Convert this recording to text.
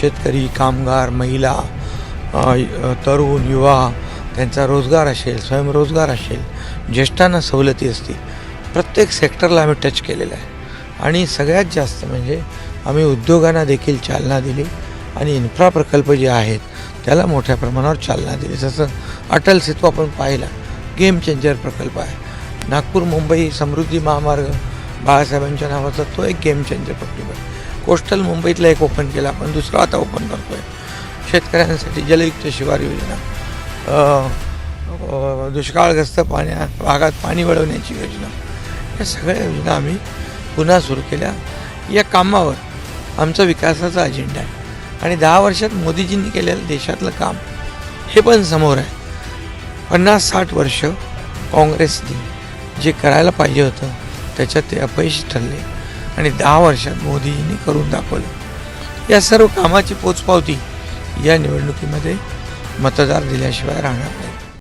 शेतकरी कामगार महिला तरुण युवा त्यांचा रोजगार असेल स्वयंरोजगार असेल ज्येष्ठांना सवलती असतील प्रत्येक सेक्टरला आम्ही टच केलेलं आहे. आणि सगळ्यात जास्त म्हणजे आम्ही उद्योगांना देखील चालना दिली आणि इन्फ्रा प्रकल्प जे आहेत त्याला मोठ्या प्रमाणावर चालना दिली. जसं अटल सेतू आपण पाहिला गेम चेंजर प्रकल्प आहे. नागपूर मुंबई समृद्धी महामार्ग बाळासाहेबांच्या नावाचा तो एक गेम चेंजर प्रकल्प आहे कोस्टल मुंबईतला एक ओपन केला. आपण दुसरा आता ओपन करतो आहे शेतकऱ्यांसाठी जलयुक्त शिवार योजना. दुष्काळग्रस्त पाण्या भागात पाणी वळवण्याची योजना. या सगळ्या योजना आम्ही पुन्हा सुरू केल्या. या कामावर आमचा विकासाचा अजेंडा आहे. आणि दहा वर्षात मोदीजींनी केलेलं देशातलं काम हे पण समोर आहे. पन्नास साठ वर्ष काँग्रेसने जे करायला पाहिजे होतं त्याच्यात ते अपयशी ठरले. आणि दहा वर्षात मोदीजींनी करून दाखवलं. या सर्व कामाची पोचपावती या निवडणुकीमध्ये मतदार दिल्याशिवाय राहणार नाही.